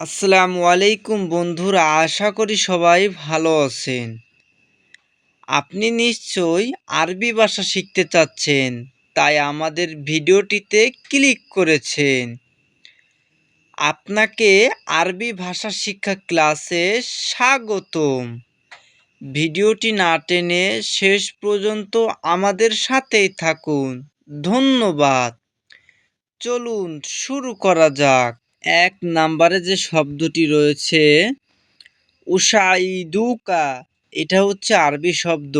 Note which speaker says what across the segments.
Speaker 1: আসসালামু আলাইকুম বন্ধুরা, আশা করি সবাই ভালো আছেন। আপনি নিশ্চয়ই আরবি ভাষা শিখতে চাচ্ছেন, তাই আমাদের ভিডিওটিতে ক্লিক করেছেন। আপনাকে আরবি ভাষা শিক্ষা ক্লাসে স্বাগতম। ভিডিওটি না টেনে শেষ পর্যন্ত আমাদের সাথেই থাকুন। ধন্যবাদ। চলুন শুরু করা যাক। এক নাম্বারে যে শব্দটি রয়েছে উসাইদুকা এটা হচ্ছে আরবি শব্দ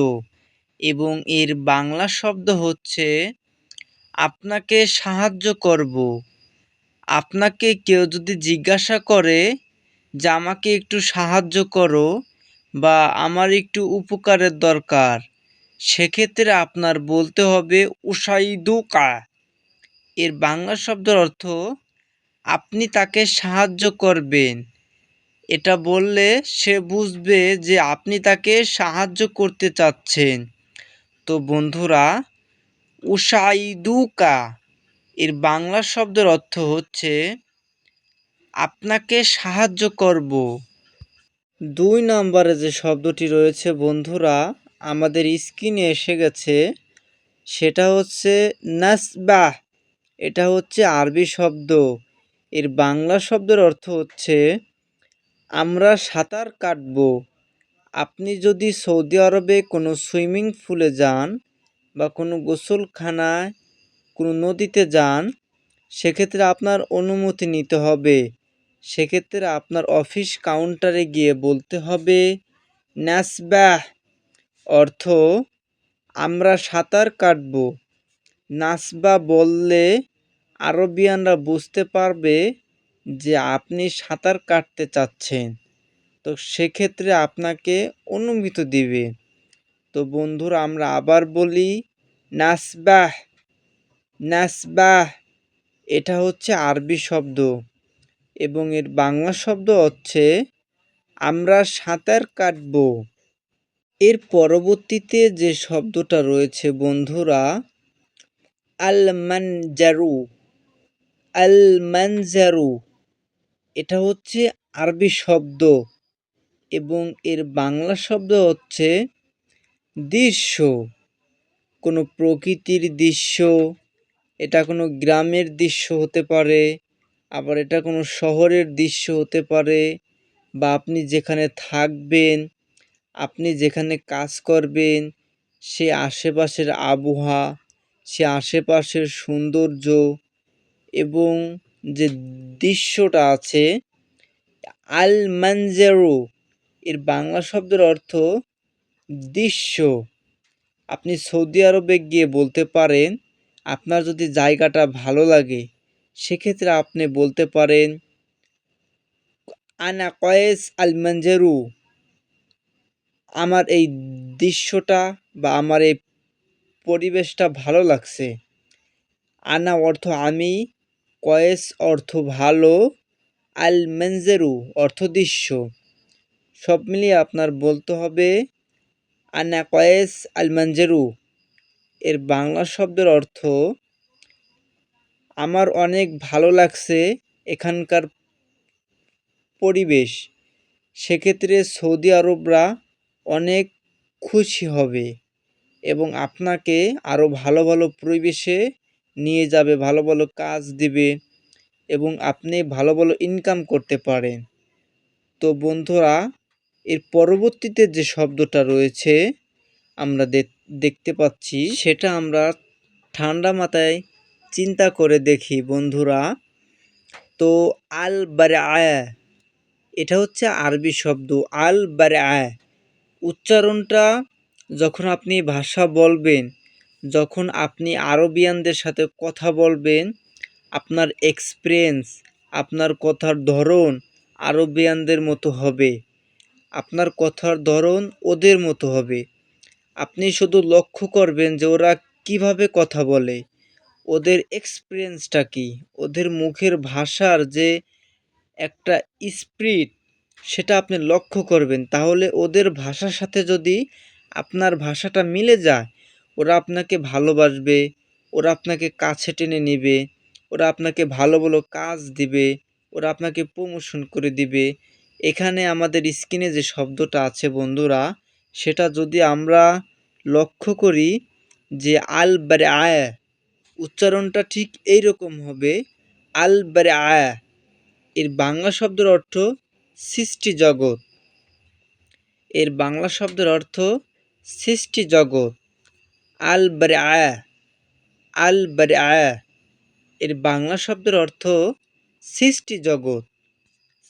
Speaker 1: এবং এর বাংলা শব্দ হচ্ছে, আপনাকে সাহায্য করব। আপনাকে কেউ যদি জিজ্ঞাসা করে যে আমাকে একটু সাহায্য করো বা আমার একটু উপকারের দরকার, সেক্ষেত্রে আপনার বলতে হবে উসাইদুকা এর বাংলা শব্দের অর্থ আপনি তাকে সাহায্য করবেন। এটা বললে সে বুঝবে যে আপনি তাকে সাহায্য করতে চাচ্ছেন। তো বন্ধুরা, উসাইদুকা, এর বাংলা শব্দের অর্থ হচ্ছে, আপনাকে সাহায্য করব। দুই নম্বরে যে শব্দটি রয়েছে বন্ধুরা, আমাদের স্ক্রিনে এসে গেছে, সেটা হচ্ছে নাসবাহ। এটা হচ্ছে আরবি শব্দ। এর বাংলা শব্দের অর্থ হচ্ছে, আমরা সাঁতার কাটব। আপনি যদি সৌদি আরবে কোনো সুইমিং পুলে যান বা কোনো গোসলখানায় কোনো নদীতে যান, সেক্ষেত্রে আপনার অনুমতি নিতে হবে। সেক্ষেত্রে আপনার অফিস কাউন্টারে গিয়ে বলতে হবে ন্যাসব্যাহ অর্থ, আমরা সাঁতার কাটব। নাসবা বললে আরবিয়ানরা বুঝতে পারবে যে আপনি সাঁতার কাটতে চাচ্ছেন। তো সেক্ষেত্রে আপনাকে অনুমতি দিবে। তো বন্ধুরা, আমরা আবার বলি, নাসবাহ নাসবাহ, এটা হচ্ছে আরবি শব্দ এবং এর বাংলা শব্দ হচ্ছে, আমরা সাঁতার কাটব। এর পরবর্তীতে যে শব্দটা রয়েছে বন্ধুরা আল মানজারু আল মানজারু এটা হচ্ছে আরবি শব্দ এবং এর বাংলা শব্দ হচ্ছে দৃশ্য। কোনো প্রকৃতির দৃশ্য, এটা কোনো গ্রামের দৃশ্য হতে পারে, আবার এটা কোনো শহরের দৃশ্য হতে পারে বা আপনি যেখানে থাকবেন, আপনি যেখানে কাজ করবেন, সে আশেপাশের আবহাওয়া, সে আশেপাশের সৌন্দর্য এবং যে দৃশ্যটা আছে আল মানজেরো এর বাংলা শব্দের অর্থ দৃশ্য। আপনি সৌদি আরবে গিয়ে বলতে পারেন, আপনার যদি জায়গাটা ভালো লাগে, সেক্ষেত্রে আপনি বলতে পারেন, আনা কয়েস আল মানজেরু আমার এই দৃশ্যটা বা আমার এই পরিবেশটা ভালো লাগছে। আনা অর্থ আমি কয়েস অর্থ ভালো, আল মেনজেরু অর্থ দৃশ্য। সব মিলিয়ে আপনার বলতে হবে আনা কয়েস আল মঞ্জেরু এর বাংলা শব্দের অর্থ, আমার অনেক ভালো লাগছে এখানকার পরিবেশ। সেক্ষেত্রে সৌদি আরবরা অনেক খুশি হবে এবং আপনাকে আরও ভালো ভালো পরিবেশে নিয়ে যাবে, ভালো ভালো কাজ দিবে এবং আপনি ভালো ভালো ইনকাম করতে পারেন। তো বন্ধুরা, এর পরবর্তীতে যে শব্দটা রয়েছে, আমরা দেখতে পাচ্ছি, সেটা আমরা ঠান্ডা মাথায় চিন্তা করে দেখি বন্ধুরা। তো আল বারে আয় এটা হচ্ছে আরবি শব্দ, আল বারে আয় উচ্চারণটা যখন আপনি ভাষা বলবেন যখন আপনি আরবিয়ানদের সাথে কথা বলবেন, আপনার এক্সপিরিয়েন্স আপনার কথার ধরন আরবিয়ানদের মতো হবে। আপনার কথার ধরন ওদের মতো হবে। আপনি শুধু লক্ষ্য করবেন যে ওরা কীভাবে কথা বলে। ওদের এক্সপিরিয়েন্সটা কি? ওদের মুখের ভাষার যে একটা স্পিরিট সেটা আপনি লক্ষ্য করবেন। তাহলে ওদের ভাষার সাথে যদি আপনার ভাষাটা মিলে যায় ওরা আপনাকে ভালোবাসবে, ওরা আপনাকে কাছে টেনে নেবে, ওরা আপনাকে ভালো ভালো কাজ দিবে, ওরা আপনাকে প্রমোশন করে দিবে। এখানে আমাদের স্ক্রিনে যে শব্দটা আছে বন্ধুরা, সেটা যদি আমরা লক্ষ্য করি যে আল বারে আয় উচ্চারণটা ঠিক এই রকম হবে, আল বারে আয় এর বাংলা শব্দের অর্থ সৃষ্টি জগৎ। এর বাংলা শব্দের অর্থ সৃষ্টি জগৎ। আল বারে আল বারে এর বাংলা শব্দের অর্থ সৃষ্টি জগৎ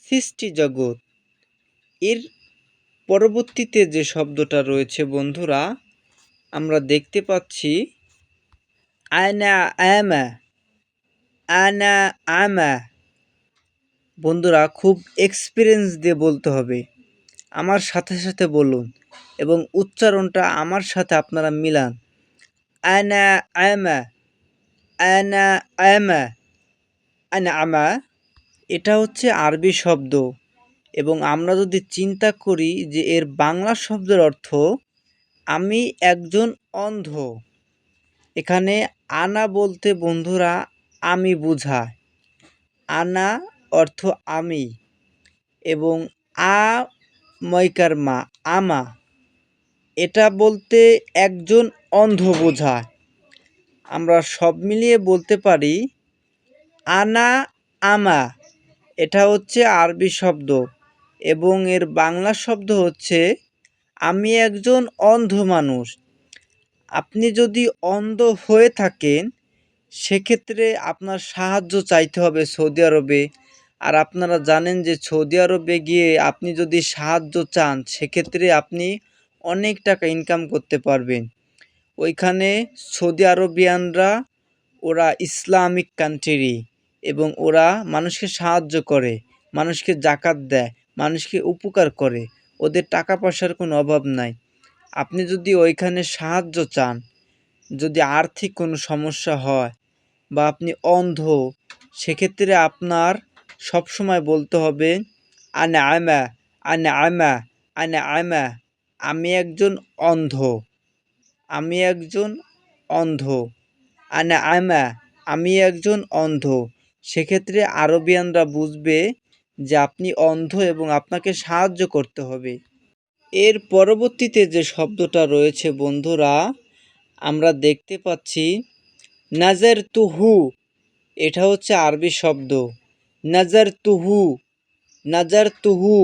Speaker 1: সৃষ্টি জগৎ। এর পরবর্তীতে যে শব্দটা রয়েছে বন্ধুরা, আমরা দেখতে পাচ্ছি আয়না আমা, আনা আমা। বন্ধুরা, খুব এক্সপিরিয়েন্স দিয়ে বলতে হবে। আমার সাথে সাথে বলুন এবং উচ্চারণটা আমার সাথে আপনারা মিলান। আনা আমা আনা আমা আনা আমা এটা হচ্ছে আরবি শব্দ। এবং আমরা যদি চিন্তা করি যে এর বাংলা শব্দের অর্থ, আমি একজন অন্ধ। এখানে আনা বলতে বন্ধুরা আমি বোঝায় আনা অর্থ আমি। এবং আ ময়কার মা, আমা। এটা বলতে একজন অন্ধ বোঝায় আমরা সব মিলিয়ে বলতে পারি, আনা আমা। এটা হচ্ছে আরবি শব্দ এবং এর বাংলা শব্দ হচ্ছে, আমি একজন অন্ধ মানুষ। আপনি যদি অন্ধ হয়ে থাকেন, সেক্ষেত্রে আপনার সাহায্য চাইতে হবে সৌদি আরবে। আর আপনারা জানেন যে সৌদি আরবে গিয়ে আপনি যদি সাহায্য চান, সেক্ষেত্রে আপনি অনেক টাকা ইনকাম করতে পারবেন। ওইখানে সৌদি আরবিয়ানরা, ওরা ইসলামিক কান্ট্রি এবং ওরা মানুষকে সাহায্য করে, মানুষকে জাকাত দেয়, মানুষকে উপকার করে। ওদের টাকা পয়সার কোনো অভাব নাই। আপনি যদি ওইখানে সাহায্য চান, যদি আর্থিক কোনো সমস্যা হয় বা আপনি অন্ধ, সেক্ষেত্রে আপনার সবসময় বলতে হবে, আনে আমা আনে আমা আনে আমা আমি একজন অন্ধ। আমি একজন অন্ধ। আনে আমা, আমি একজন অন্ধ। সেক্ষেত্রে আরবিয়ানরা বুঝবে যে আপনি অন্ধ এবং আপনাকে সাহায্য করতে হবে। এর পরবর্তীতে যে শব্দটা রয়েছে, বন্ধুরা, আমরা দেখতে পাচ্ছি, নাজার তুহু, এটা হচ্ছে আরবি শব্দ। নাজার তুহু নাজার তুহু,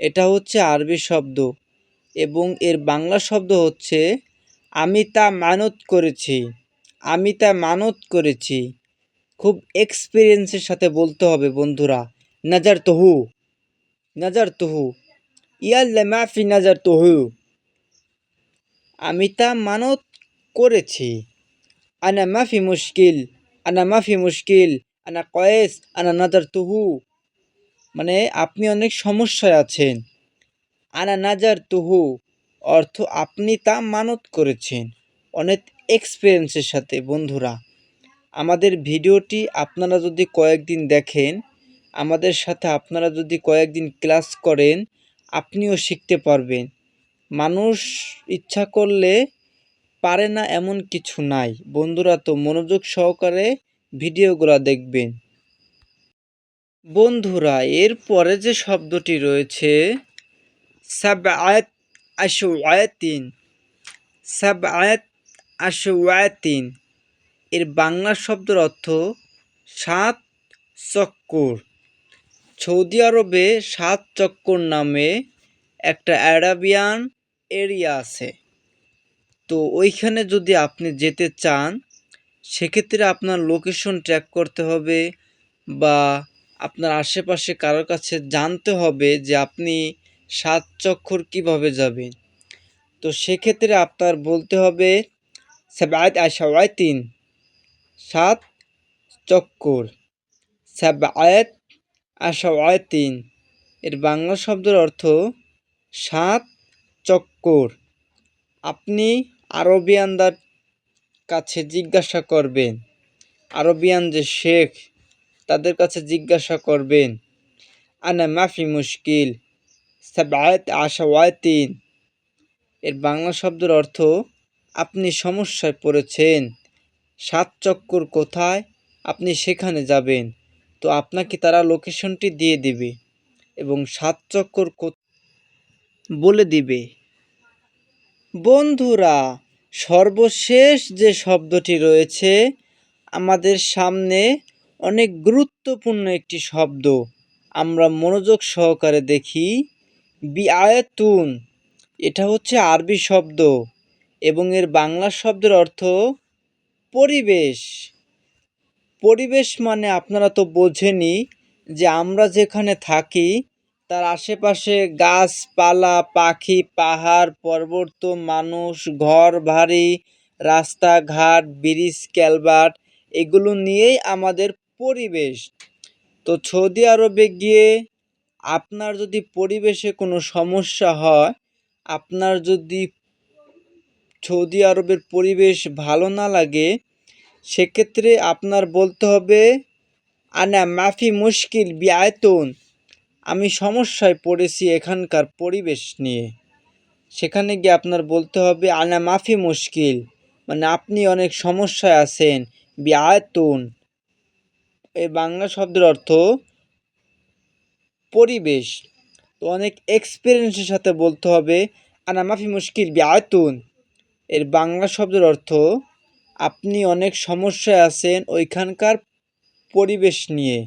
Speaker 1: এটা হচ্ছে আরবি শব্দ। এবং এর বাংলা শব্দ হচ্ছে, আমি তা মানত করেছি, আমি তা মানত করেছি। খুব এক্সপিরিয়েন্সের সাথে বলতে হবে বন্ধুরা। নাজার তহু নাজার তহু। ইয়াল্লা মাফি নাজার তহু। আমি তা মানত করেছি। আনা মাফি মুশকিল, আনা মাফি মুশকিল, আনা কয়েস, আনা নাজার তহু। মানে আপনি অনেক সমস্যায় আছেন। আনা নাজার তুহু। অর্থ আপনি তা মানত করেছেন। অনেক এক্সপিরিয়েন্সের সাথে, বন্ধুরা। আমাদের ভিডিওটি আপনারা যদি কয়েকদিন দেখেন, আমাদের সাথে আপনারা যদি কয়েকদিন ক্লাস করেন, আপনিও শিখতে পারবেন। মানুষ ইচ্ছা করলে পারে না এমন কিছু নাই। বন্ধুরা, তো মনোযোগ সহকারে ভিডিওগুলো দেখবেন। বন্ধুরা এর পরে যে শব্দটি রয়েছে সাবআত আশওয়াতিন সাবআত আশওয়াতিন এর বাংলা শব্দের অর্থ সাত চক্কর। সৌদি আরবে সাত চক্কর নামে একটা অ্যারাবিয়ান এরিয়া আছে। তো ওইখানে যদি আপনি যেতে চান, সেক্ষেত্রে আপনার লোকেশন ট্র্যাক করতে হবে বা আপনার আশেপাশে কারোর কাছে জানতে হবে যে আপনি সাত চক্কর কীভাবে যাবে? তো সেক্ষেত্রে আপনার বলতে হবে সাবাত আশাওয়াই তিন সাত চক্কর সাবায়াত আশাওয়াই তিন এর বাংলা শব্দের অর্থ সাত চক্কর আপনি আরবিয়ানদার কাছে জিজ্ঞাসা করবেন, আরবিয়ান যে শেখ, তাদের কাছে জিজ্ঞাসা করবেন, আনা মাফি মুশকিল সাবায়াত আশাওয়াতিন। এর বাংলা শব্দের অর্থ, আপনি সমস্যায় পড়েছেন। সাত চক্কর কোথায়? আপনি সেখানে যাবেন। তো আপনাকে তারা লোকেশনটি দিয়ে দিবে এবং সাত চক্কর বলে দিবে। বন্ধুরা, সর্বশেষ যে শব্দটি রয়েছে, আমাদের সামনে অনেক গুরুত্বপূর্ণ একটি শব্দ। আমরা মনোযোগ সহকারে দেখি। বিআয়াতুন, এটা হচ্ছে আরবি শব্দ এবং এর বাংলা শব্দের অর্থ পরিবেশ। পরিবেশ মানে আপনারা তো বোঝেনই যে আমরা যেখানে থাকি, তার আশেপাশে গাছপালা, পাখি, পাহাড়, পর্বত, মানুষ, ঘর, বাড়ি, রাস্তাঘাট, ব্রিজ ক্যালভার্ট এগুলো নিয়েই আমাদের পরিবেশ। তো সৌদি আরবে গিয়ে আপনার যদি পরিবেশে কোনো সমস্যা হয়, আপনার যদি সৌদি আরবের পরিবেশ ভালো না লাগে, সেক্ষেত্রে আপনার বলতে হবে, আনা, মাফি মুশকিল বিআয়তুন। আমি সমস্যায় পড়েছি এখানকার পরিবেশ নিয়ে। সেখানে গিয়ে আপনার বলতে হবে, আনা, মাফি মুশকিল। মানে আপনি অনেক সমস্যায় আছেন, বিআয়তুন। এই বাংলা শব্দের অর্থ পরিবেশ। তো অনেক এক্সপিরিয়েন্সের সাথে বলতে হবে। আনা মাফি মুশকিল বিআয়তুন। এর বাংলা শব্দের অর্থ, আপনি অনেক সমস্যায় আছেন ওইখানকার পরিবেশ নিয়ে।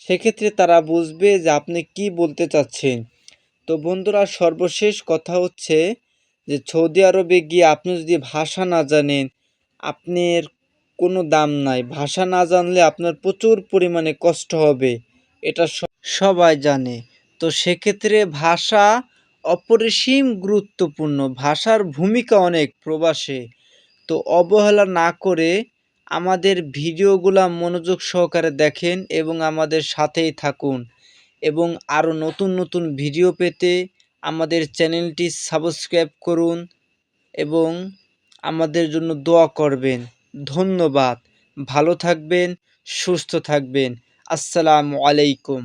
Speaker 1: সেক্ষেত্রে তারা বুঝবে যে আপনি কি বলতে চাচ্ছেন। তো বন্ধুরা, সর্বশেষ কথা হচ্ছে যে সৌদি আরবে গিয়ে আপনি যদি ভাষা না জানেন, আপনার কোনো দাম নাই। ভাষা না জানলে আপনার প্রচুর পরিমাণে কষ্ট হবে। এটা সবাই জানে। তো সেক্ষেত্রে ভাষা অপরিসীম গুরুত্বপূর্ণ। ভাষার ভূমিকা অনেক প্রবাসে। তো অবহেলা না করে আমাদের ভিডিওগুলা মনোযোগ সহকারে দেখেন এবং আমাদের সাথেই থাকুন। এবং আরও নতুন নতুন ভিডিও পেতে আমাদের চ্যানেলটি সাবস্ক্রাইব করুন এবং আমাদের জন্য দোয়া করবেন। ধন্যবাদ। ভালো থাকবেন, সুস্থ থাকবেন। আসসালামু আলাইকুম।